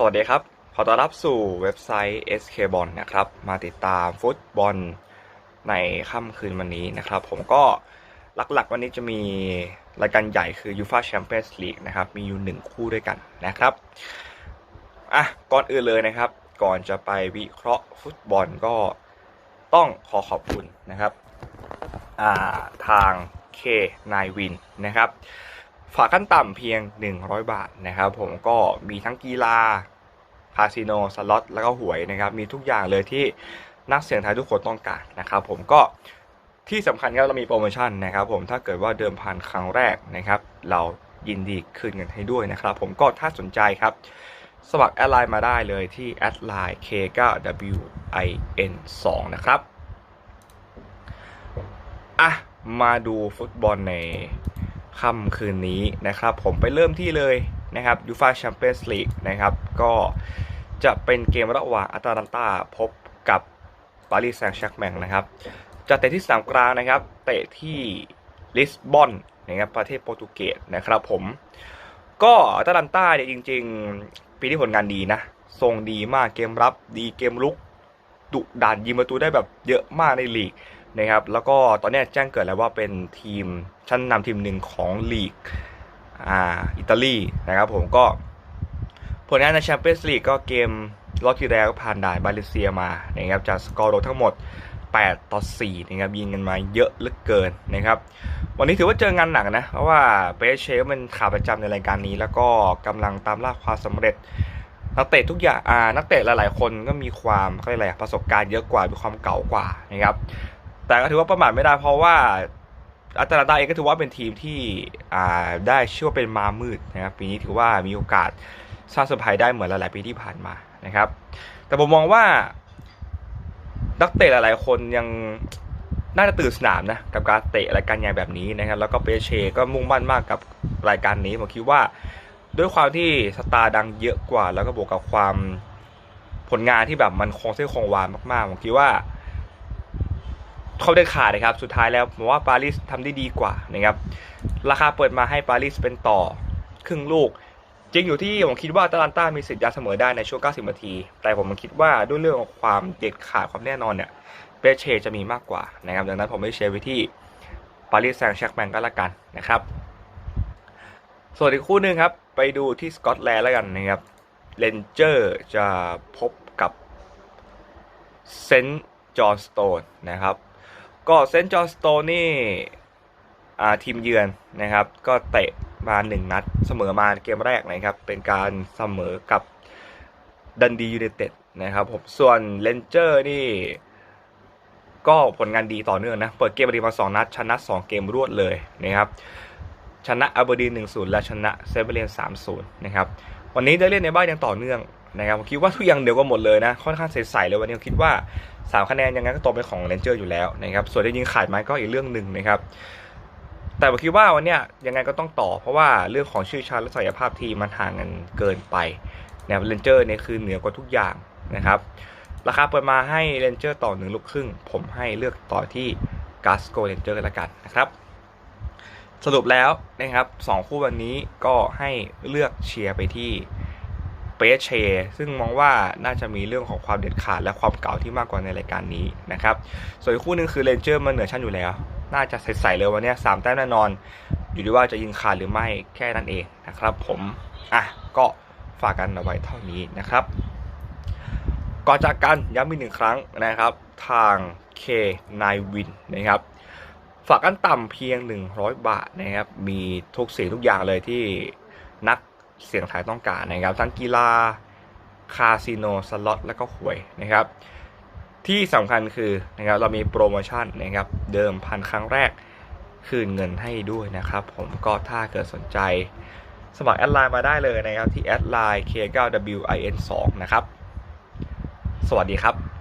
สวัสดีครับ ขอต้อนรับสู่เว็บไซต์ SK b o l นะครับ มาติดตามฟุตบอลในค่ำคืนวันนี้นะครับ ผมก็หลักๆ วันนี้จะมีรายการใหญ่คือ UEFA Champions League นะครับ มีอยู่หนึ่งคู่ด้วยกันนะครับ อะ ก่อนอื่นเลยนะครับ ก่อนจะไปวิเคราะห์ฟุตบอลก็ต้องขอขอบคุณนะครับ อ่า ทาง K9 Win นะครับ ฝากขั้นต่ำเพียง 100 บาทนะครับผมก็มีทั้งกีฬาคาสิโนสล็อตแล้วก็หวยนะครับ มีทุกอย่างเลยที่นักเสี่ยงทายทุกคนต้องการนะครับ ผมก็ที่สำคัญครับเรามีโปรโมชั่นนะครับ ผมถ้าเกิดว่าเดิมพันครั้งแรกนะครับ เรายินดีคืนเงินให้ด้วยนะครับ ผมก็ถ้าสนใจครับ สมัครแอดไลน์มาได้เลยที่แอดไลน์ K9WIN2 นะครับอะมาดูฟุตบอลใน ค่ำคืนนี้นะครับ ผมไปเริ่มที่เลยนะครับยูฟาแชมเปี้ยนส์ลีกนะครับ ก็จะเป็นเกมระหว่างอาตาลันตาพบกับปารีสแซงต์แชร์กแมงนะครับจะเตะที่สนามกลางนะครับ เตะที่ลิสบอนนะครับประเทศโปรตุเกสนะครับผม ก็อาตาลันตาเนี่ยจริง ๆ ปีที่ผลงานดีนะทรงดีมากเกมรับดีเกมลุกดุดันยิงประตูได้แบบเยอะมากในลีก นะครับแล้วก็ตอนนี้แจ้งเกิดแล้วว่าเป็นทีมชั้นนำทีมหนึ่งของลีกอ่าอิตาลีนะครับผมก็ผลงานในแชมเปี้ยนส์ลีกก็เกมรอบที่แล้วก็ผ่านด่านบาเลเซียมานะครับจากสกอร์รวมทั้งหมด 8 ต่อ 4 นะครับ ยิงกันมาเยอะเหลือเกินนะครับ วันนี้ถือว่าเจองานหนักนะ เพราะว่าเปเชมันขาประจำในรายการนี้ แล้วก็กำลังตามล่าความสำเร็จ นักเตะทุกอย่างอานักเตะหลายๆ คนก็มีความอะไรประสบการณ์เยอะกว่ามีความเก่ากว่านะครับ แต่ก็ถือว่าประมาทไม่ได้เพราะว่าอาตลันตาเองก็ถือว่าเป็นทีมที่ได้ชื่อว่าเป็นมามืดนะครับปีนี้ถือว่ามีโอกาสสร้างเซอร์ไพรส์ได้เหมือนหลาย ๆ ปีที่ผ่านมานะครับ แต่ผมมองว่านักเตะหลาย ๆ คนยังน่าจะตื่นสนามนะกับการเตะรายการใหญ่แบบนี้นะครับ แล้วก็เปเชก็มุ่งมั่นมากกับรายการนี้ผมคิดว่าด้วยความที่สตาร์ดังเยอะกว่า แล้วก็บวกกับความผลงานที่แบบมันคงเส้นคงวามาก ๆ ผมคิดว่า เขาได้ขาดนะครับ สุดท้ายแล้วผมว่าปารีสทำได้ดีกว่านะครับ ราคาเปิดมาให้ปารีสเป็นต่อครึ่งลูก จริงอยู่ที่ผมคิดว่าตาลันต้ามีสิทธิ์ยัดเสมอได้ในช่วง 90 นาที แต่ผมคิดว่าด้วยเรื่องของความเด็ดขาดความแน่นอนเนี่ยเปเช่จะมีมากกว่านะครับ ดังนั้นผมไม่เชียร์ไปที่ปารีสแซงต์แชร์กแมงก็แล้วกันนะครับ ส่วนอีกคู่หนึ่งครับ ไปดูที่สกอตแลนด์แล้วกันนะครับเรนเจอร์จะพบกับเซนต์จอห์นสโตนนะครับ ก็เซนต์จอห์สโตนี่ทีมเยือนนะครับ ก็เตะมาหนึ่งนัดเสมอมาเกมแรกนะครับ เป็นการเสมอกับดันดียูไนเต็ดนะครับผมส่วนเลนเจอร์นี่ ก็ผลงานดีต่อเนื่องนะ เปิดเกมมาดีมา2นัด ชนะ 2 เกมรวดเลยนะครับ ชนะอัลเบอร์ดีน1-0 และชนะเซเบเรียน3-0 นะครับ วันนี้ได้เล่นในบ้านยังต่อเนื่องนะครับผมคิดว่าทุกอย่างเดียวกันหมดเลยนะ ค่อนข้างใสๆเลยวันนี้ผมคิดว่า 3คะแนนยังไงก็ตกเป็นของเรนเจอร์อยู่แล้วนะครับส่วนได้ยิงขาดไหมก็อีกเรื่องหนึ่งนะครับแต่ผมคิดว่าวันนี้ยังไงก็ต้องต่อ เพราะว่าเรื่องของชื่อชั้นและศักยภาพทีมมันห่างกันเกินไปนะครับเรนเจอร์เนี่ยคือเหนือกว่าทุกอย่างนะครับราคาเปิดมาให้เรนเจอร์ต่อหนึ่งลูกครึ่ง ผมให้เลือกต่อที่กาสโกเรนเจอร์ละกันนะครับสรุปแล้วนะครับสองคู่วันนี้ก็ให้เลือกเชียร์ไปที่ เปเชซึ่งมองว่าน่าจะมีเรื่องของความเด็ดขาดและความเก่าที่มากกว่าในรายการนี้นะครับ ส่วนอีกคู่หนึงคือเรนเจอร์มันเหนือชั้นอยู่แล้ว น่าจะใสๆเลยวันนี้สามแต้มแน่นอน อยู่ที่ว่าจะยิงขาดหรือไม่แค่นั้นเองนะครับ ผมอะก็ฝากกันเอาไว้เท่านี้นะครับก่อนจากกันย้ำอีกหนึ่งครั้งนะครับ ทาง K9 Win นะครับฝากกันต่ำเพียง 100 บาทนะครับ มีทุกสิ่งทุกอย่างเลยที่นัก เสียงทายต้องการนะครับ ทั้งกีฬาคาสิโนสล็อตและก็หวยนะครับ ที่สำคัญคือนะครับเรามีโปรโมชั่นนะครับเดิมพันครั้งแรกคืนเงินให้ด้วยนะครับ ผมก็ถ้าเกิดสนใจสมัครแอดไลน์มาได้เลยนะครับที่แอดไลน์ K9WIN2 นะครับ สวัสดีครับ